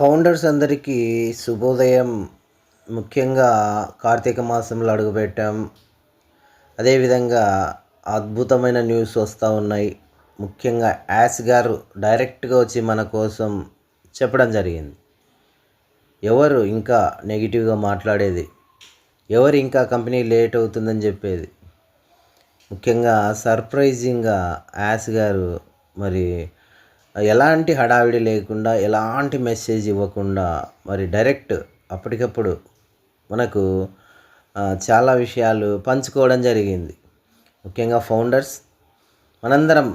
Founders అందరికీ శుభోదయం. ముఖ్యంగా కార్తీక మాసంలో అడుగుపెట్టాం. అదేవిధంగా అద్భుతమైన న్యూస్ వస్తూ ఉన్నాయి. ముఖ్యంగా యాస్ గారు డైరెక్ట్గా వచ్చి మన కోసం చెప్పడం జరిగింది. ఎవరు ఇంకా నెగిటివ్గా మాట్లాడేది? ఎవరు ఇంకా కంపెనీ లేట్ అవుతుందని చెప్పేది? ముఖ్యంగా సర్ప్రైజింగ్గా యాస్ గారు మరి ఎలాంటి హడావిడి లేకుండా ఎలాంటి మెసేజ్ ఇవ్వకుండా మరి డైరెక్ట్ అప్పటికప్పుడు మనకు చాలా విషయాలు పంచుకోవడం జరిగింది. ముఖ్యంగా ఫౌండర్స్ మనందరం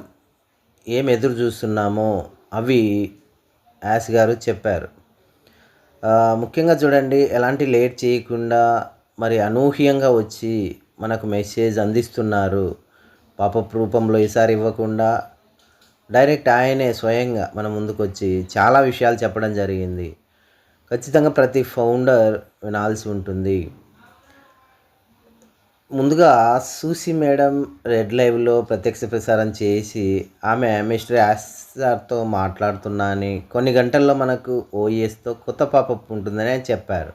ఏం ఎదురు చూస్తున్నామో అవి యాస్ గారు చెప్పారు. ముఖ్యంగా చూడండి ఎలాంటి లేట్ చేయకుండా మరి అనూహ్యంగా వచ్చి మనకు మెసేజ్ అందిస్తున్నారు. పాప రూపంలో ఈసారి ఇవ్వకుండా డైరెక్ట్ ఆయనే స్వయంగా మన ముందుకు వచ్చి చాలా విషయాలు చెప్పడం జరిగింది. ఖచ్చితంగా ప్రతి ఫౌండర్ వినాల్సి ఉంటుంది. ముందుగా సూసి మేడం రెడ్ లైవ్లో ప్రత్యక్ష ప్రసారం చేసి ఆమె మిస్టర్ యాస్ఆర్తో మాట్లాడుతున్నా అని కొన్ని గంటల్లో మనకు ఓఎస్తో కొత్త పాపప్ ఉంటుందని చెప్పారు.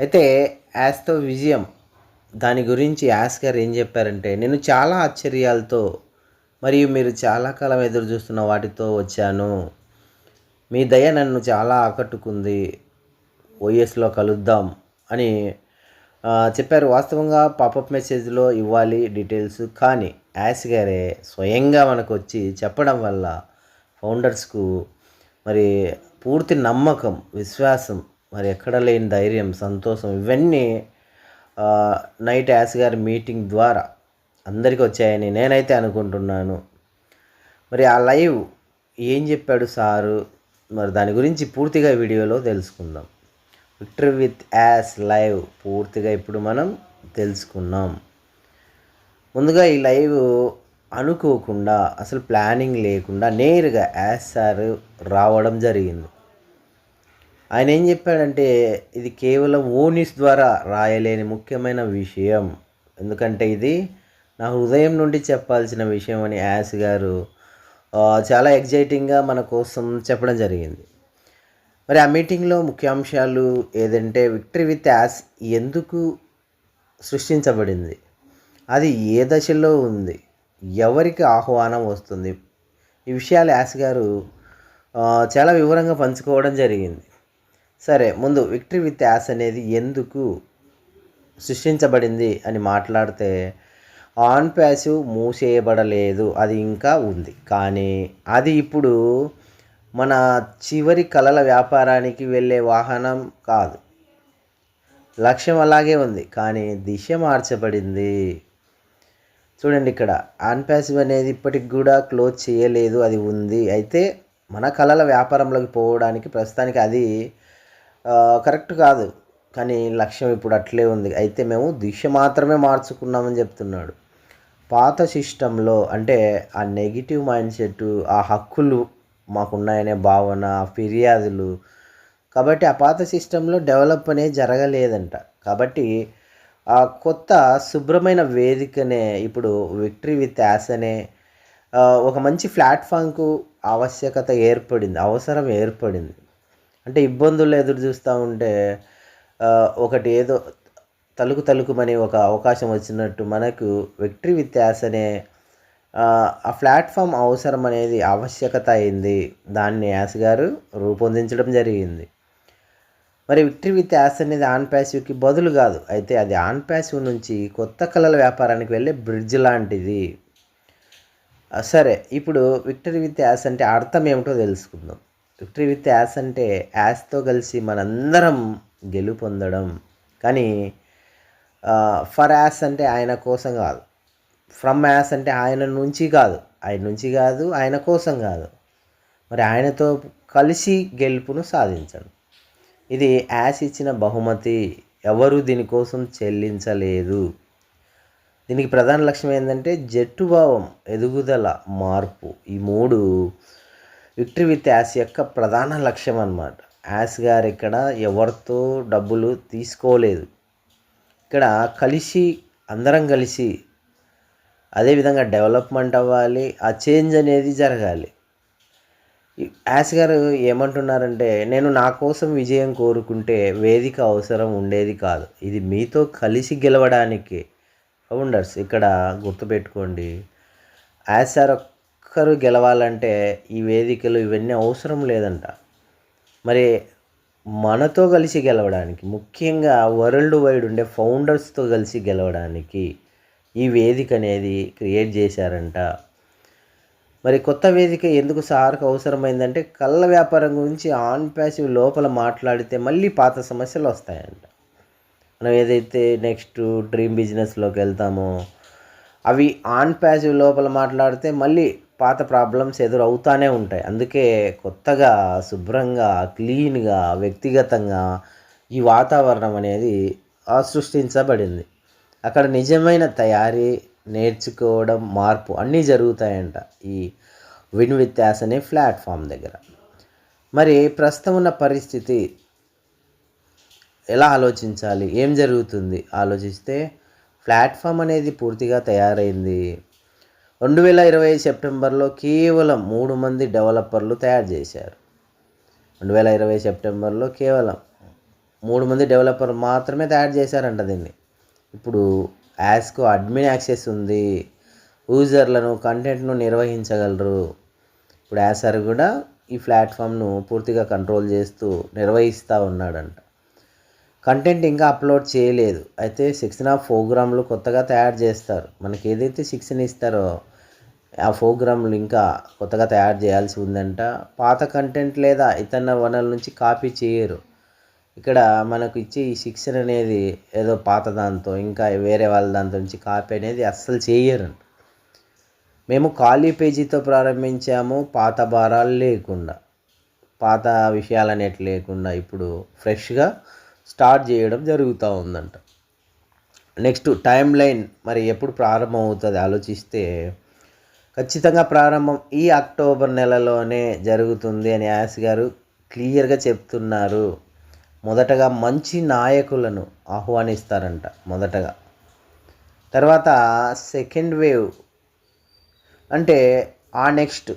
అయితే యాస్తో విజయం. దాని గురించి యాస్ గారు ఏం చెప్పారంటే నేను చాలా ఆశ్చర్యాలతో మరియు మీరు చాలా కాలం ఎదురు చూస్తున్న వాటితో వచ్చాను. మీ దయ నన్ను చాలా ఆకట్టుకుంది. ఓఎస్లో కలుద్దాం అని చెప్పారు. వాస్తవంగా పాపప్ మెసేజ్లో ఇవ్వాలి డీటెయిల్స్. కానీ యాస్ గారే స్వయంగా మనకు వచ్చి చెప్పడం వల్ల ఫౌండర్స్కు మరి పూర్తి నమ్మకం విశ్వాసం మరి ఎక్కడ లేని ధైర్యం సంతోషం ఇవన్నీ నైట్ యాస్ గారి మీటింగ్ ద్వారా అందరికీ వచ్చాయని నేనైతే అనుకుంటున్నాను. మరి ఆ లైవ్ ఏం చెప్పాడు సారు? మరి దాని గురించి పూర్తిగా వీడియోలో తెలుసుకుందాం. విక్టరీ విత్ యాస్ లైవ్ పూర్తిగా ఇప్పుడు మనం తెలుసుకున్నాం. ముందుగా ఈ లైవ్ అనుకోకుండా అసలు ప్లానింగ్ లేకుండా నేరుగా యాస్ సార్ రావడం జరిగింది. ఆయన ఏం చెప్పాడంటే ఇది కేవలం ఓనిస్ ద్వారా రాయలేని ముఖ్యమైన విషయం. ఎందుకంటే ఇది నా హృదయం నుండి చెప్పాల్సిన విషయం అని యాస్ గారు చాలా ఎగ్జైటింగ్గా మన కోసం చెప్పడం జరిగింది. మరి ఆ మీటింగ్లో ముఖ్యాంశాలు ఏదంటే విక్టరీ విత్ యాస్ ఎందుకు సృష్టించబడింది? అది ఏ దశలో ఉంది? ఎవరికి ఆహ్వానం వస్తుంది? ఈ విషయాలు యాస్ గారు చాలా వివరంగా పంచుకోవడం జరిగింది. సరే ముందు విక్టరీ విత్ యాస్ అనేది ఎందుకు సృష్టించబడింది అని మాట్లాడితే ఆన్ ప్యాసివ్ మూసేయబడలేదు. అది ఇంకా ఉంది. కానీ అది ఇప్పుడు మన చివరి కళల వ్యాపారానికి వెళ్ళే వాహనం కాదు. లక్ష్యం అలాగే ఉంది. కానీ దిశ మార్చబడింది. చూడండి ఇక్కడ. ఆన్ ప్యాసివ్ అనేది ఇప్పటికి కూడా క్లోజ్ చేయలేదు. అది ఉంది. అయితే మన కళల వ్యాపారంలోకి పోవడానికి ప్రస్తుతానికి అది కరెక్ట్ కాదు. కానీ లక్ష్యం ఇప్పుడు అట్లే ఉంది. అయితే మేము దిశ మాత్రమే మార్చుకున్నామని చెప్తున్నాడు. పాత సిస్టంలో అంటే ఆ నెగిటివ్ మైండ్ సెట్ ఆ హక్కులు మాకున్నాయనే భావన ఆ ఫిర్యాదులు. కాబట్టి ఆ పాత సిస్టంలో డెవలప్ అనేది జరగలేదంట. కాబట్టి ఆ కొత్త శుభ్రమైన వేదికనే ఇప్పుడు విక్టరీ విత్ యాస్ అనే ఒక మంచి ప్లాట్ఫామ్కు ఆవశ్యకత ఏర్పడింది అవసరం ఏర్పడింది. అంటే ఇబ్బందులు ఎదురు చూస్తూ ఉంటే ఒకటి ఏదో తలుకు తలుకుమనే ఒక అవకాశం వచ్చినట్టు మనకు విక్టరీ విత్ యాస్ అనే ఆ, ప్లాట్ఫామ్ అవసరం అనేది ఆవశ్యకత అయింది. దాన్ని యాస్ గారు రూపొందించడం జరిగింది. మరి విక్టరీ విత్ యాస్ అనేది ఆన్ ప్యాసివ్కి బదులు కాదు. అయితే అది ఆన్ ప్యాసివ్ నుంచి కొత్త కళల వ్యాపారానికి వెళ్ళే బ్రిడ్జ్ లాంటిది. సరే ఇప్పుడు విక్టరీ విత్ యాస్ అంటే అర్థం ఏమిటో తెలుసుకుందాం. విక్టరీ విత్ యాస్ అంటే యాస్తో కలిసి మనందరం గెలుపొందడం. కానీ ఫర్ యాస్ అంటే ఆయన కోసం కాదు. ఫ్రమ్ యాస్ అంటే ఆయన నుంచి కాదు. ఆయన నుంచి కాదు ఆయన కోసం కాదు. మరి ఆయనతో కలిసి గెలుపును సాధించడం. ఇది యాస్ ఇచ్చిన బహుమతి ఎవరు దీనికోసం చెల్లించలేదు. దీనికి ప్రధాన లక్ష్యం ఏంటంటే జట్టు భావం ఎదుగుదల మార్పు. ఈ మూడు విక్టరీ విత్ యాస్ యొక్క ప్రధాన లక్ష్యం అన్నమాట. యాస్ గారు ఇక్కడ ఎవరితో డబ్బులు తీసుకోలేదు. ఇక్కడ కలిసి అందరం కలిసి అదేవిధంగా డెవలప్మెంట్ అవ్వాలి ఆ చేంజ్ అనేది జరగాలి. యాస్ గారు ఏమంటున్నారంటే నేను నా కోసం విజయం కోరుకుంటే వేదిక అవసరం ఉండేది కాదు. ఇది మీతో కలిసి గెలవడానికి ఫౌండర్స్ ఇక్కడ గుర్తుపెట్టుకోండి. యాస్ సార్ ఒక్కరు గెలవాలంటే ఈ వేదికలు ఇవన్నీ అవసరం లేదంట. మరి మనతో కలిసి గెలవడానికి ముఖ్యంగా వరల్డ్ వైడ్ ఉండే ఫౌండర్స్తో కలిసి గెలవడానికి ఈ వేదిక అనేది క్రియేట్ చేశారంట. మరి కొత్త వేదిక ఎందుకు సార్కు అవసరమైందంటే కళ్ళ వ్యాపారం గురించి ఆన్ ప్యాసివ్ లోపల మాట్లాడితే మళ్ళీ పాత సమస్యలు వస్తాయంట. మనం ఏదైతే నెక్స్ట్ డ్రీమ్ బిజినెస్లోకి వెళ్తామో అవి ఆన్ ప్యాసివ్ లోపల మాట్లాడితే మళ్ళీ పాత ప్రాబ్లమ్స్ ఎదురవుతానే ఉంటాయి. అందుకే కొత్తగా శుభ్రంగా క్లీన్గా వ్యక్తిగతంగా ఈ వాతావరణం అనేది సృష్టించబడింది. అక్కడ నిజమైన తయారీ నేర్చుకోవడం మార్పు అన్నీ జరుగుతాయంట ఈ విన్ విత్ యాస్ అనే ప్లాట్ఫామ్ దగ్గర. మరి ప్రస్తుతం ఉన్న పరిస్థితి ఎలా ఆలోచించాలి? ఏం జరుగుతుంది? ఆలోచిస్తే ప్లాట్ఫామ్ అనేది పూర్తిగా తయారైంది. రెండు వేల ఇరవై సెప్టెంబర్లో కేవలం మూడు మంది డెవలపర్లు తయారు చేశారు. రెండు వేల ఇరవై సెప్టెంబర్లో కేవలం మూడు మంది డెవలపర్ మాత్రమే తయారు చేశారంట దీన్ని. ఇప్పుడు యాస్కు అడ్మిన్ యాక్సెస్ ఉంది. యూజర్లను కంటెంట్ను నిర్వహించగలరు. ఇప్పుడు యాసర్ కూడా ఈ ప్లాట్ఫామ్ను పూర్తిగా కంట్రోల్ చేస్తూ నిర్వహిస్తూ ఉన్నాడంట. కంటెంట్ ఇంకా అప్లోడ్ చేయలేదు. అయితే శిక్షణ ప్రోగ్రాంలు కొత్తగా తయారు చేస్తారు. మనకి ఏదైతే శిక్షణ ఇస్తారో ఆ ప్రోగ్రాంలు ఇంకా కొత్తగా తయారు చేయాల్సి ఉందంట. పాత కంటెంట్ లేదా ఇతర వనరుల నుంచి కాపీ చేయరు. ఇక్కడ మనకు ఇచ్చే ఈ శిక్షణ అనేది ఏదో పాత దాంతో ఇంకా వేరే వాళ్ళ దాంతో నుంచి కాపీ అనేది అస్సలు చేయరు. మేము ఖాళీ పేజీతో ప్రారంభించాము. పాత భారాలు లేకుండా పాత విషయాలు అనేటి లేకుండా ఇప్పుడు ఫ్రెష్గా స్టార్ట్ చేయడం జరుగుతూ ఉందంట. నెక్స్ట్ టైం లైన్ మరి ఎప్పుడు ప్రారంభం అవుతుంది ఆలోచిస్తే ఖచ్చితంగా ప్రారంభం ఈ అక్టోబర్ నెలలోనే జరుగుతుంది అని యాస్ గారు క్లియర్గా చెప్తున్నారు. మొదటగా మంచి నాయకులను ఆహ్వానిస్తారంట మొదటగా. తర్వాత సెకండ్ వేవ్ అంటే ఆ నెక్స్ట్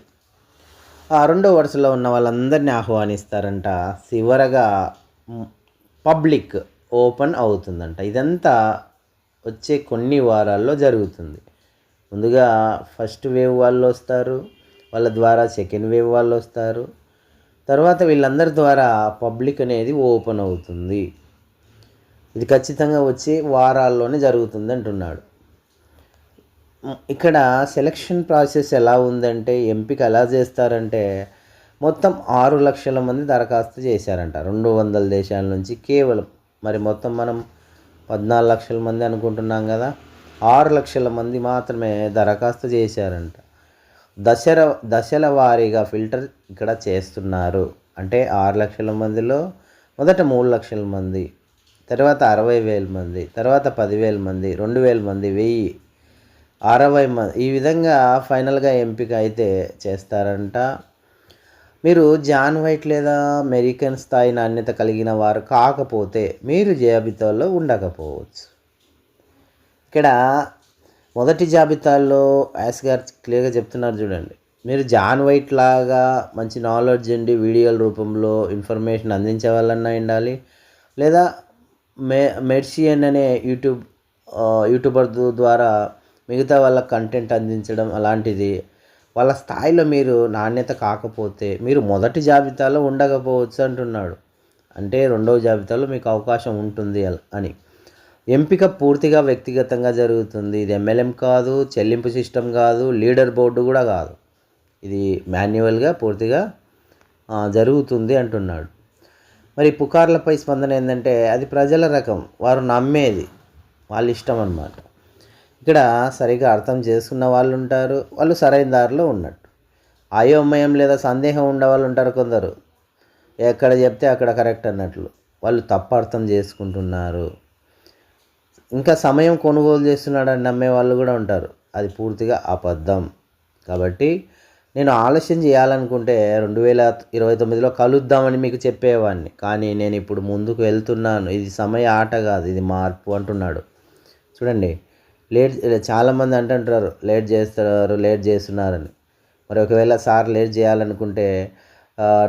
ఆ రెండో వరుసలో ఉన్న వాళ్ళందరినీ ఆహ్వానిస్తారంట. చివరగా పబ్లిక్ ఓపెన్ అవుతుందంట. ఇదంతా వచ్చే కొన్ని వారాల్లో జరుగుతుంది. ముందుగా ఫస్ట్ వేవ్ వాళ్ళు వస్తారు వాళ్ళ ద్వారా సెకండ్ వేవ్ వాళ్ళు వస్తారు. తర్వాత వీళ్ళందరి ద్వారా పబ్లిక్ అనేది ఓపెన్ అవుతుంది. ఇది ఖచ్చితంగా వచ్చి వారాల్లోనే జరుగుతుంది అంటున్నాడు. ఇక్కడ సెలక్షన్ ప్రాసెస్ ఎలా ఉందంటే ఎంపిక ఎలా చేస్తారంటే మొత్తం ఆరు లక్షల మంది దరఖాస్తు చేశారంట. రెండు వందల దేశాల నుంచి కేవలం మరి మొత్తం మనం పద్నాలుగు లక్షల మంది అనుకుంటున్నాం కదా ఆరు లక్షల మంది మాత్రమే దరఖాస్తు చేశారంట. దశల దశల వారీగా ఫిల్టర్ ఇక్కడ చేస్తున్నారు. అంటే ఆరు లక్షల మందిలో మొదట మూడు లక్షల మంది తర్వాత అరవై వేల మంది తర్వాత పదివేల మంది రెండు వేల మంది వెయ్యి అరవై మంది ఈ విధంగా ఫైనల్గా ఎంపిక అయితే చేస్తారంట. మీరు జాన్ వైట్ లేదా అమెరికన్ స్థాయి నాణ్యత కలిగిన వారు కాకపోతే మీరు జాబితాలో ఉండకపోవచ్చు. ఇక్కడ మొదటి జాబితాలో యాస్ గారు క్లియర్గా చెప్తున్నారు చూడండి. మీరు జాన్ వైట్ లాగా మంచి నాలెడ్జ్ ఉండి వీడియోల రూపంలో ఇన్ఫర్మేషన్ అందించే వాళ్ళన్నా ఉండాలి. లేదా మె మెర్షియన్ అనే యూట్యూబ్ యూట్యూబర్ ద్వారా మిగతా వాళ్ళ కంటెంట్ అందించడం అలాంటిది వాళ్ళ స్థాయిలో మీరు నాణ్యత కాకపోతే మీరు మొదటి జాబితాలో ఉండకపోవచ్చు అంటున్నాడు. అంటే రెండవ జాబితాలో మీకు అవకాశం ఉంటుంది అని. ఎంపిక పూర్తిగా వ్యక్తిగతంగా జరుగుతుంది. ఇది ఎంఎల్ఎం కాదు చెల్లింపు సిస్టమ్ కాదు లీడర్ బోర్డు కూడా కాదు. ఇది మాన్యువల్గా పూర్తిగా జరుగుతుంది అంటున్నాడు. మరి పుకార్లపై స్పందన ఏంటంటే అది ప్రజల రకం. వారు నమ్మేది. వాళ్ళ ఇష్టం అన్నమాట. ఇక్కడ సరిగా అర్థం చేసుకున్న వాళ్ళు ఉంటారు వాళ్ళు సరైన దారిలో ఉన్నట్టు. అయోమయం లేదా సందేహం ఉండే వాళ్ళు ఉంటారు కొందరు. ఎక్కడ చెప్తే అక్కడ కరెక్ట్ అన్నట్లు. వాళ్ళు తప్పు అర్థం చేసుకుంటున్నారు. ఇంకా సమయం కొనుగోలు చేస్తున్నాడని నమ్మే వాళ్ళు కూడా ఉంటారు. అది పూర్తిగా అబద్ధం. కాబట్టి నేను ఆలస్యం చేయాలనుకుంటే రెండు వేల ఇరవై తొమ్మిదిలో కలుద్దామని మీకు చెప్పేవాడిని కానీ నేను ఇప్పుడు ముందుకు వెళ్తున్నాను. ఇది సమయ ఆట కాదు. ఇది మార్పు అంటున్నాడు. చూడండి. లేట్ చాలామంది అంటుంటారు లేట్ చేస్తారు లేట్ చేస్తున్నారని. మరి ఒకవేళ సార్ లేట్ చేయాలనుకుంటే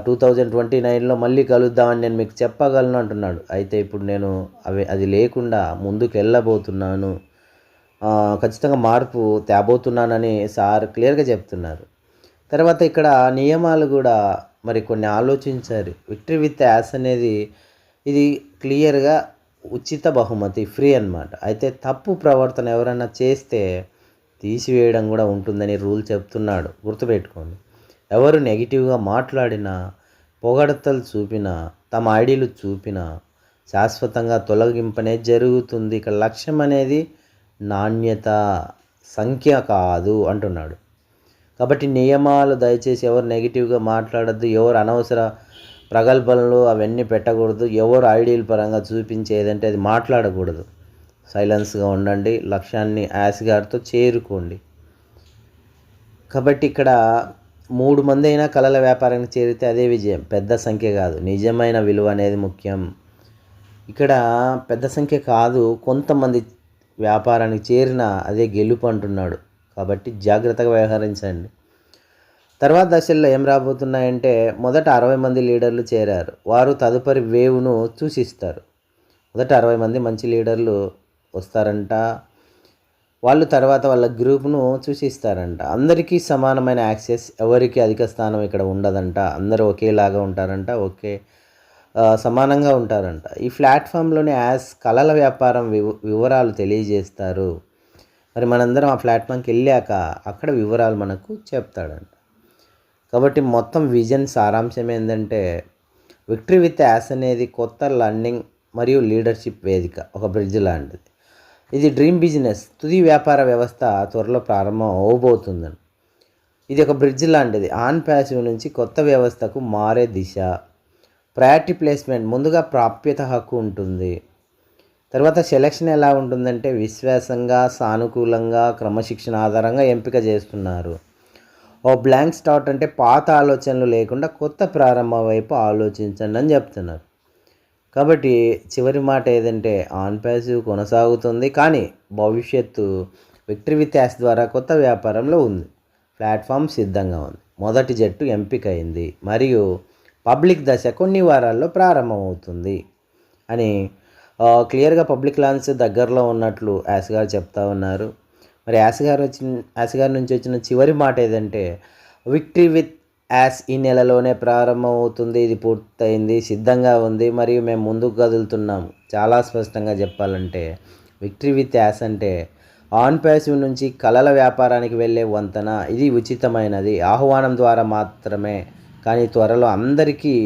టూ థౌజండ్ ట్వంటీ నైన్లో మళ్ళీ కలుద్దామని నేను మీకు చెప్పగలను అంటున్నాడు. అయితే ఇప్పుడు నేను అవి అది లేకుండా ముందుకు వెళ్ళబోతున్నాను. ఖచ్చితంగా మార్పు తేబోతున్నానని సార్ క్లియర్గా చెప్తున్నారు. తర్వాత ఇక్కడ నియమాలు కూడా మరి కొన్ని ఆలోచించారు. విక్టరీ విత్ యాస్ అనేది ఇది క్లియర్గా ఉచిత బహుమతి ఫ్రీ అన్నమాట. అయితే తప్పు ప్రవర్తన ఎవరైనా చేస్తే తీసివేయడం కూడా ఉంటుందని రూల్ చెప్తున్నాడు. గుర్తుపెట్టుకోండి. ఎవరు నెగిటివ్గా మాట్లాడినా పొగడతలు చూపినా తమ ఐడీలు చూపినా శాశ్వతంగా తొలగింపనే జరుగుతుంది. ఇక్కడ లక్ష్యం అనేది నాణ్యత సంఖ్య కాదు అంటున్నాడు. కాబట్టి నియమాలు దయచేసి ఎవరు నెగిటివ్గా మాట్లాడద్దు ఎవరు అనవసర ప్రగల్భనలు అవన్నీ పెట్టకూడదు. ఎవరు ఐడియల్ పరంగా చూపించేదంటే అది మాట్లాడకూడదు. సైలెన్స్గా ఉండండి. లక్ష్యాన్ని యాస్ గారితో చేరుకోండి. కాబట్టి ఇక్కడ మూడు మంది అయినా కళల వ్యాపారానికి చేరితే అదే విజయం. పెద్ద సంఖ్య కాదు. నిజమైన విలువ అనేది ముఖ్యం. ఇక్కడ పెద్ద సంఖ్య కాదు. కొంతమంది వ్యాపారానికి చేరిన అదే గెలుపు అంటున్నాడు. కాబట్టి జాగ్రత్తగా వ్యవహరించండి. తర్వాత దశల్లో ఏం రాబోతున్నాయంటే మొదట అరవై మంది లీడర్లు చేరారు. వారు తదుపరి వేవ్ను సూచిస్తారు. మొదట అరవై మంది మంచి లీడర్లు వస్తారంట. వాళ్ళు తర్వాత వాళ్ళ గ్రూప్ను సూచిస్తారంట. అందరికీ సమానమైన యాక్సెస్ ఎవరికి అధిక స్థానం ఇక్కడ ఉండదంట. అందరూ ఒకేలాగా ఉంటారంట ఒకే సమానంగా ఉంటారంట. ఈ ప్లాట్ఫామ్లోనే యాజ్ కళల వ్యాపారం వివ వివరాలు తెలియజేస్తారు. మరి మనందరం ఆ ప్లాట్ఫామ్కి వెళ్ళాక అక్కడ వివరాలు మనకు చెప్తాడంట. కాబట్టి మొత్తం విజన్ సారాంశం ఏంటంటే విక్టరీ విత్ యాస్ అనేది కొత్త లర్నింగ్ మరియు లీడర్షిప్ వేదిక ఒక బ్రిడ్జ్ లాంటిది. ఇది డ్రీమ్ బిజినెస్ తుది వ్యాపార వ్యవస్థ త్వరలో ప్రారంభం అవబోతుందని. ఇది ఒక బ్రిడ్జ్ లాంటిది. ఆన్ ప్యాసివ్ నుంచి కొత్త వ్యవస్థకు మారే దిశ. ప్రయారిటీ ప్లేస్మెంట్ ముందుగా ప్రాప్యత హక్కు ఉంటుంది. తర్వాత సెలక్షన్ ఎలా ఉంటుందంటే విశ్వాసంగా సానుకూలంగా క్రమశిక్షణ ఆధారంగా ఎంపిక చేస్తున్నారు. ఓ బ్లాంక్ స్టార్ట్ అంటే పాత ఆలోచనలు లేకుండా కొత్త ప్రారంభం వైపు ఆలోచించండి అని చెప్తున్నారు. కాబట్టి చివరి మాట ఏదంటే ఆన్ ప్యాసివ్ కొనసాగుతుంది కానీ భవిష్యత్తు విక్టరీ విత్ యాస్ ద్వారా కొత్త వ్యాపారంలో ఉంది. ప్లాట్ఫామ్ సిద్ధంగా ఉంది. మొదటి జట్టు ఎంపిక అయింది మరియు పబ్లిక్ దశ కొన్ని వారాల్లో ప్రారంభమవుతుంది అని క్లియర్గా పబ్లిక్ లాన్స్ దగ్గరలో ఉన్నట్లు యాస్ గారు చెప్తా ఉన్నారు. మరి యాసగారు వచ్చిన యాస్ గారి నుంచి వచ్చిన చివరి మాట ఏదంటే విక్టరీ విత్ యాస్ ఈ నెలలోనే ప్రారంభమవుతుంది ఇది పూర్తయింది సిద్ధంగా ఉంది మరియు మేము ముందుకు కదులుతున్నాము. చాలా స్పష్టంగా చెప్పాలంటే విక్టరీ విత్ యాస్ అంటే ఆన్ ప్యాసివ్ నుంచి కళల వ్యాపారానికి వెళ్ళే వంతెన ఇది ఉచితమైనది ఆహ్వానం ద్వారా మాత్రమే కానీ త్వరలో అందరికీ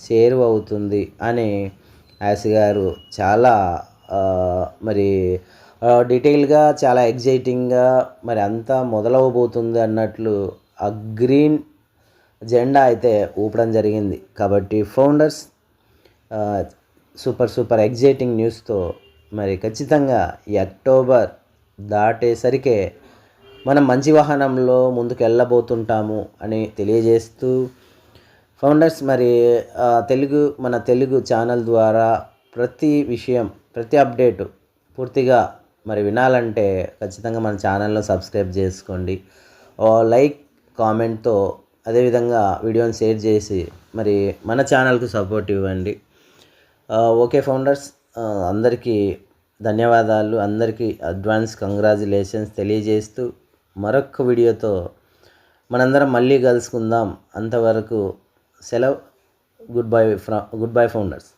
చేరువ అవుతుంది అని యాస్ గారు చాలా మరి డీటెయిల్గా చాలా ఎగ్జైటింగ్గా మరి అంతా మొదలవబోతుంది అన్నట్లు ఆ గ్రీన్ జెండా అయితే ఊపడం జరిగింది. కాబట్టి ఫౌండర్స్ సూపర్ సూపర్ ఎగ్జైటింగ్ న్యూస్తో మరి ఖచ్చితంగా ఈ అక్టోబర్ దాటేసరికే మనం మంచి వాహనంలో ముందుకు వెళ్ళబోతుంటాము అని తెలియజేస్తూ ఫౌండర్స్ మరి తెలుగు మన తెలుగు ఛానల్ ద్వారా ప్రతి విషయం ప్రతి అప్డేటు పూర్తిగా మరి వినాలంటే ఖచ్చితంగా మన ఛానల్లో సబ్స్క్రైబ్ చేసుకోండి. లైక్ కామెంట్తో అదేవిధంగా వీడియోని షేర్ చేసి మరి మన ఛానల్కు సపోర్ట్ ఇవ్వండి. ఓకే ఫౌండర్స్ అందరికీ ధన్యవాదాలు. అందరికీ అడ్వాన్స్ కంగ్రాచులేషన్స్ తెలియజేస్తూ మరొక వీడియోతో మనందరం మళ్ళీ కలుసుకుందాం. అంతవరకు సెలవు. గుడ్ బై ఫ్రా గుడ్ బై ఫౌండర్స్.